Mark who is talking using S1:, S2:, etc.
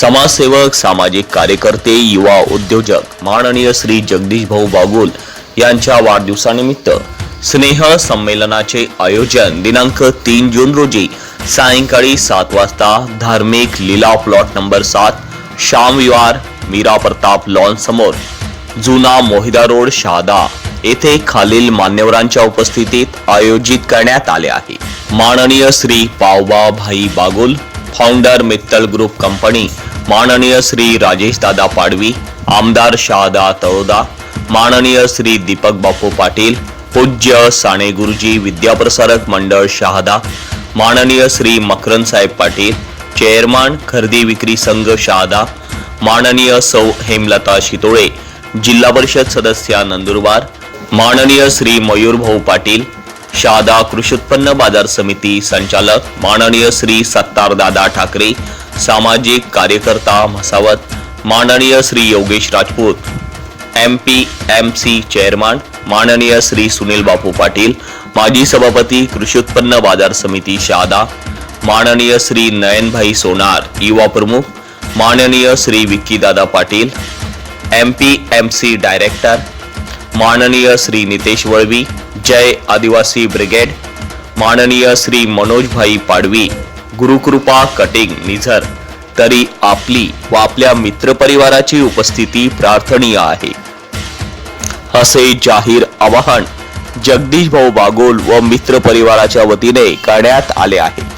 S1: समाजसेवक सामाजिक कार्यकर्ते युवा उद्योजक माननीय श्री जगदीश भाऊ बागुल यांच्या वाढदिवसानिमित्त स्नेह संमेलनाचे आयोजन दिनांक तीन जून रोजी सायंकाळी सात वाजता धार्मिक लीला प्लॉट नंबर सात श्याम विहार मीरा प्रताप लॉन समोर जुना मोहिदा रोड शहादा येथे खालील मान्यवरांच्या उपस्थितीत आयोजित करण्यात आले आहे. माननीय Shri Pavba Bhai Bagul founder Mittal group company माननीय श्री राजेश दादा पाडवी आमदार शहादा तळोदा माननीय श्री दीपक बापू पाटील पूज्य साने गुरुजी विद्याप्रसारक मंडळ शहादा माननीय श्री मकरन साहेब पाटील चेअरमन खरेदी विक्री संघ शहादा माननीय सौ हेमलता शितोळे जिल्हा परिषद सदस्या नंदुरबार माननीय श्री मयूरभाऊ पाटील शहादा कृषी उत्पन्न बाजार समिती संचालक माननीय श्री सत्तार दादा ठाकरे सामाजिक कार्यकर्ता म्हसावत माननीय Shri Yogesh Rajput M P M C chairman माननीय श्री सुनील बापू पाटील, माजी सभापती कृषी उत्पन्न बाज़ार समिती शहादा माननीय श्री नयनभाई सोनार, युवा प्रमुख, माननीय Shri Vikkidada Patil M P M C director माननीय श्री नितेश वळवी, जय आदिवासी ब्रिगेड, माननीय श्री मनोजभाई पाडवी गुरुकृपा कटिंग निझर. तरी आपली व आपल्या मित्रपरिवाराची उपस्थिती प्रार्थनीय आहे. असे जाहीर आवाहन जगदीश भाऊ बागोल व मित्र परिवाराच्या वतीने करण्यात आले आहे.